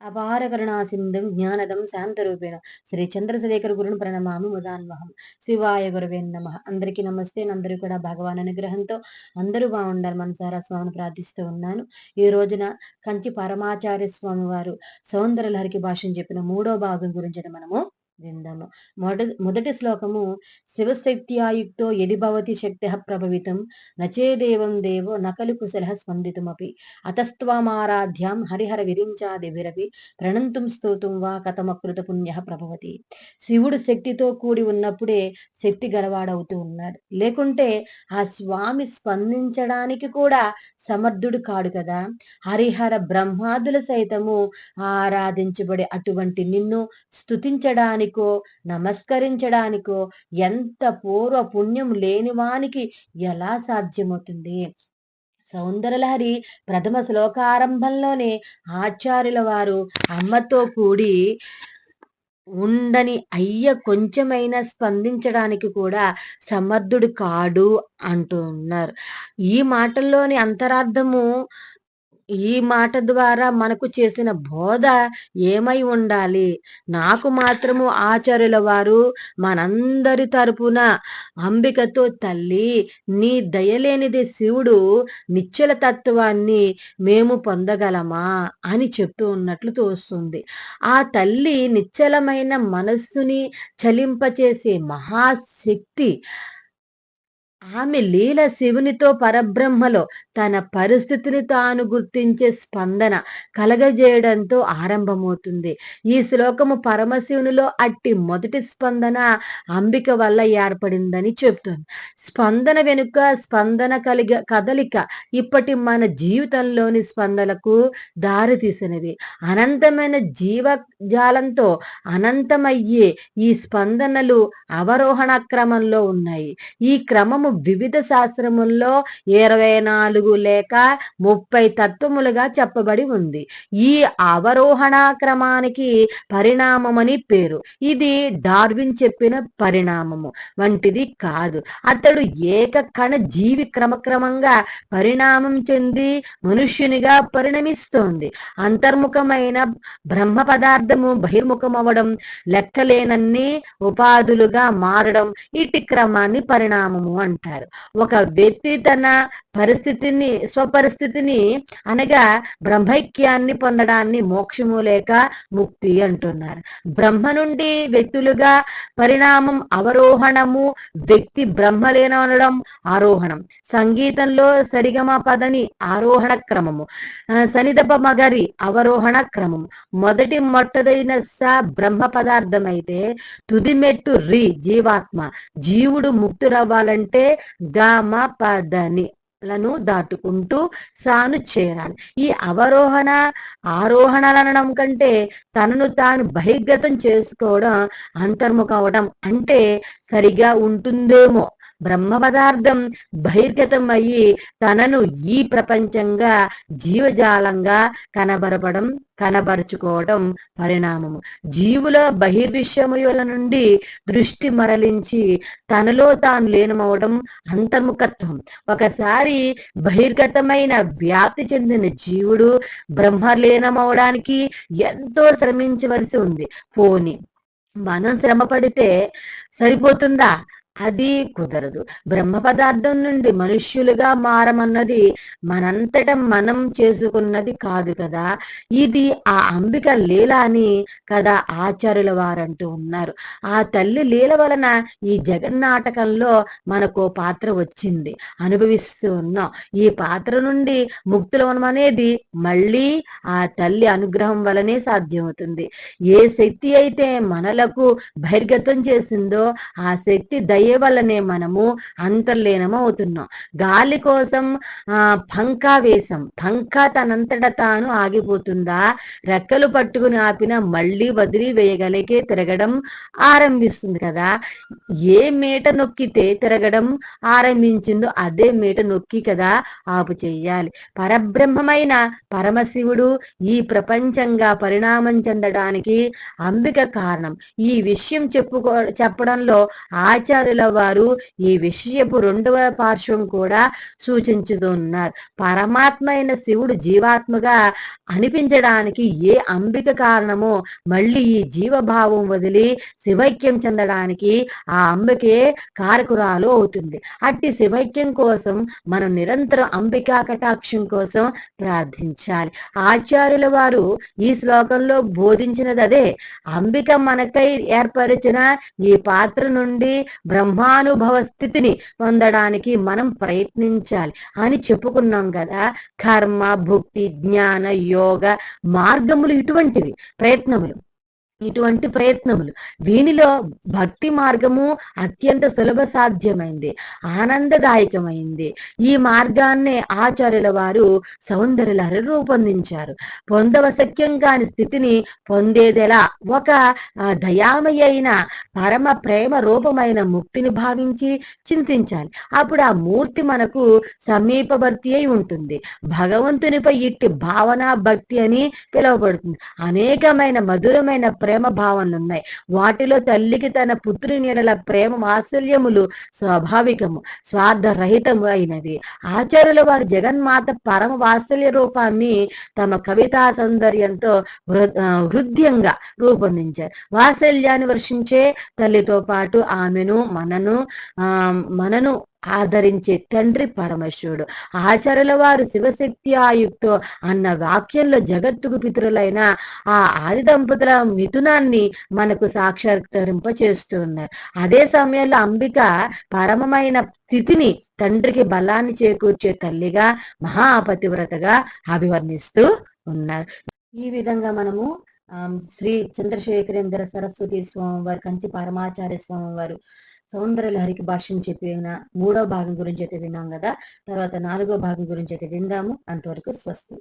అపార కరుణాసిందం జ్ఞానదం శాంతరూపేణ. శ్రీ చంద్రశేఖర గురుని ప్రణమామి ముదాన్వహం. శివాయ గురువే నమ. అందరికీ నమస్తే. అందరూ కూడా భగవాన్ అనుగ్రహంతో అందరూ బాగుండాలి మనసారా స్వామిని ప్రార్థిస్తూ ఉన్నాను. ఈ రోజున కంచి పరమాచార్య స్వామి వారు సౌందర్యలహరికి భాషను చెప్పిన మూడో భాగం గురించి మనము విందాము. మొదటి మొదటి శ్లోకము శివశక్త్యాయుక్తో యది భవతి శక్తి ప్రభవితం నచేదేవం దేవో నకలు కుశల స్పందితుమపి. అతస్త్వమారాధ్యాం హరిహర విరించాది విరవి ప్రణంతుం స్తోతుం వా కథమకృత పుణ్య ప్రభవతి. శివుడు శక్తితో కూడి ఉన్నప్పుడే శక్తి గలవాడవుతూ ఉన్నాడు. లేకుంటే ఆ స్వామి స్పందించడానికి కూడా సమర్థుడు కాడు కదా. హరిహర బ్రహ్మాదుల సైతము ఆరాధించబడే అటువంటి నిన్ను స్తుతించడానికి చేయడానికో నమస్కరించడానికో ఎంత పూర్వ పుణ్యం లేని వానికి ఎలా సాధ్యమవుతుంది? సౌందరలహరి ప్రథమ శ్లోకారంభంలోనే ఆచార్యుల వారు అమ్మతో కూడి ఉండని అయ్య కొంచెమైనా స్పందించడానికి కూడా సమర్థుడు కాడు అంటున్నారు. ఈ మాటల్లోని అంతరార్థము ఈ మాట ద్వారా మనకు చేసిన బోధ ఏమై ఉండాలి? నాకు మాత్రము ఆచార్యుల వారు మనందరి తరపున అంబికతో తల్లి నీ దయలేనిది శివుడు నిశ్చల తత్వాన్ని మేము పొందగలమా? అని చెప్తూ ఉన్నట్లు తోస్తుంది. ఆ తల్లి నిశ్చలమైన మనస్సుని చలింపచేసే మహాశక్తి ఆమె లీల శివునితో పరబ్రహ్మలో తన పరిస్థితిని తాను గుర్తించే స్పందన కలగజేయడంతో ఆరంభమవుతుంది. ఈ శ్లోకము పరమశివునిలో అట్టి మొదటి స్పందన అంబిక వల్ల ఏర్పడిందని చెప్తుంది స్పందన వెనుక స్పందన కలిగ కదలిక ఇప్పటి మన జీవితంలోని స్పందనకు దారితీసినవి అనంతమైన జీవజాలంతో అనంతమయ్యే ఈ స్పందనలు అవరోహణ క్రమంలో ఉన్నాయి. ఈ క్రమము వివిధ శాస్త్రముల్లో ఇరవై నాలుగు లేక ముప్పై తత్వములుగా చెప్పబడి ఉంది. ఈ అవరోహణ క్రమానికి పరిణామమని పేరు. ఇది డార్విన్ చెప్పిన పరిణామము. వంటిది కాదు. అతడు ఏక కణ జీవి క్రమక్రమంగా పరిణామం చెంది మనుష్యునిగా పరిణమిస్తోంది. అంతర్ముఖమైన బ్రహ్మ పదార్థము బహిర్ముఖమవడం లెక్కలేనన్ని ఉపాధులుగా మారడం ఇటు క్రమాన్ని పరిణామము అంటారు. అంటారు. ఒక వ్యక్తి తన పరిస్థితిని స్వపరిస్థితిని అనగా బ్రహ్మైక్యాన్ని పొందడాన్ని మోక్షము లేక ముక్తి అంటున్నారు. బ్రహ్మ నుండి వ్యక్తులుగా పరిణామం అవరోహణము వ్యక్తి బ్రహ్మలేనడం ఆరోహణం. సంగీతంలో సరిగమ పదని ఆరోహణ క్రమము. సనిదప మగరి అవరోహణ క్రమము. మొదటి మొట్టదైన స బ్రహ్మ పదార్థమైతే తుదిమెట్టు తుది మెట్టు రి జీవాత్మ. జీవుడు ముక్తురవ్వాలంటే గమ పదని లను దాటుకుంటూ సాను చేరాలి. ఈ అవరోహణ ఆరోహణలనడం కంటే తనను తాను బహిర్గతం చేసుకోవడం అంతర్ముఖం అవడం అంటే సరిగా ఉంటుందేమో. బ్రహ్మ పదార్థం బహిర్గతం అయ్యి తనను ఈ ప్రపంచంగా జీవజాలంగా కనబరపడం కనబరుచుకోవడం పరిణామము జీవుల బహిర్విషయముల నుండి దృష్టి మరలించి తనలో తాను లేనమవడం అంతర్ముఖత్వం. ఒకసారి బహిర్గతమైన వ్యాప్తి చెందిన జీవుడు బ్రహ్మ లీనమవడానికి ఎంతో శ్రమించవలసి ఉంది. పోని మనం శ్రమ పడితే సరిపోతుందా? అది కుదరదు. బ్రహ్మ పదార్థం నుండి మనుష్యులుగా మారమన్నది మనంతట మనం చేసుకున్నది కాదు కదా. ఇది ఆ అంబిక లీల అని కదా ఆచార్యుల వారంటూ ఉన్నారు. ఆ తల్లి లీల వలన ఈ జగన్నాటకంలో మనకు పాత్ర వచ్చింది. అనుభవిస్తూ ఉన్నాం. ఈ పాత్ర నుండి ముక్తులవనం అనేది మళ్ళీ ఆ తల్లి అనుగ్రహం వలనే సాధ్యమవుతుంది. ఏ శక్తి అయితే మనలకు బహిర్గతం చేసిందో ఆ శక్తి దయ దయ వల్లనే మనము అంతర్లీనం అవుతున్నాం గాలి కోసం ఆ పంకా వేశం. పంకా తనంతట తాను ఆగిపోతుందా? రెక్కలు పట్టుకుని ఆపిన మళ్ళీ వదిలి వేయగలిగే తిరగడం ఆరంభిస్తుంది కదా. ఏ మీట నొక్కితే తిరగడం ఆరంభించిందో అదే మీట నొక్కి కదా ఆపు చెయ్యాలి. పరబ్రహ్మమైన పరమశివుడు ఈ ప్రపంచంగా పరిణామం చెందడానికి అంబిక కారణం. ఈ విషయం చెప్పుకో చెప్పడంలో ఆచార్యులు పండితుల వారు ఈ విషయపు రెండవ పార్శ్వం కూడా సూచించుతున్నారు. పరమాత్మ అయిన శివుడు జీవాత్మగా అనిపించడానికి ఏ అంబిక కారణమో మళ్ళీ ఈ జీవభావం వదిలి శివైక్యం చెందడానికి ఆ అంబికే కారకురాలు అవుతుంది. అట్టి శివైక్యం కోసం మనం నిరంతరం అంబికా కటాక్షం కోసం ప్రార్థించాలి. ఆచార్యుల వారు ఈ శ్లోకంలో బోధించినది అదే. అంబిక మనకై ఏర్పరిచిన ఈ పాత్ర నుండి బ్రహ్మ బ్రహ్మానుభవ స్థితిని పొందడానికి మనం ప్రయత్నించాలి అని చెప్పుకున్నాం కదా. కర్మ భుక్తి జ్ఞాన యోగ మార్గములు ఇటువంటివి ప్రయత్నములు. ఇటువంటి ప్రయత్నములు. వీనిలో భక్తి మార్గము అత్యంత సులభ సాధ్యమైంది ఆనందదాయకమైంది. ఈ మార్గాన్నే ఆచార్యుల వారు సౌందర్యలహరి రూపొందించారు. పొందవశక్యం కాని స్థితిని పొందేదెలా ఒక దయామయ అయిన పరమ ప్రేమ రూపమైన ముక్తిని భావించి చింతించాలి. అప్పుడు ఆ మూర్తి మనకు సమీపవర్తి అయి ఉంటుంది. భగవంతునిపై ఇట్టి భావన భక్తి అని పిలువబడుతుంది. అనేకమైన మధురమైన ప్రేమ భావనలు ఉన్నాయి వాటిలో తల్లికి తన పుత్రుని ఎడల ప్రేమ వాత్సల్యములు స్వాభావికము స్వార్థరహితము అయినవి ఆచార్యుల వారు జగన్మాత పరమ వాత్సల్య రూపాన్ని తమ కవితా సౌందర్యంతో హృద్యంగా రూపొందించారు. వాత్సల్యాన్ని వర్షించే తల్లితో పాటు ఆమెను మనను ఆ మనను ఆదరించే తండ్రి పరమశివుడు ఆచార్యుల వారు శివశక్తి ఆయుక్తో అన్న వాక్యంలో జగత్తుకు పితరులైన ఆ ఆది దంపతుల మిథునాన్ని మనకు సాక్షాత్కరింప చేస్తున్నారు అదే సమయంలో అంబిక పరమమైన స్థితిని తండ్రికి బలాన్ని చేకూర్చే తల్లిగా మహాపతివ్రతగా అభివర్ణిస్తూ ఉన్నారు. ఈ విధంగా మనము శ్రీ చంద్రశేఖరేంద్ర సరస్వతి స్వామి వారు కంచి పరమాచార్య స్వామి వారు సౌందర్య లహరికి భాష్యం చెప్పిన మూడో భాగం గురించి అయితే విన్నాం కదా తర్వాత నాలుగో భాగం గురించి అయితే విందాము. అంతవరకు స్వస్తి.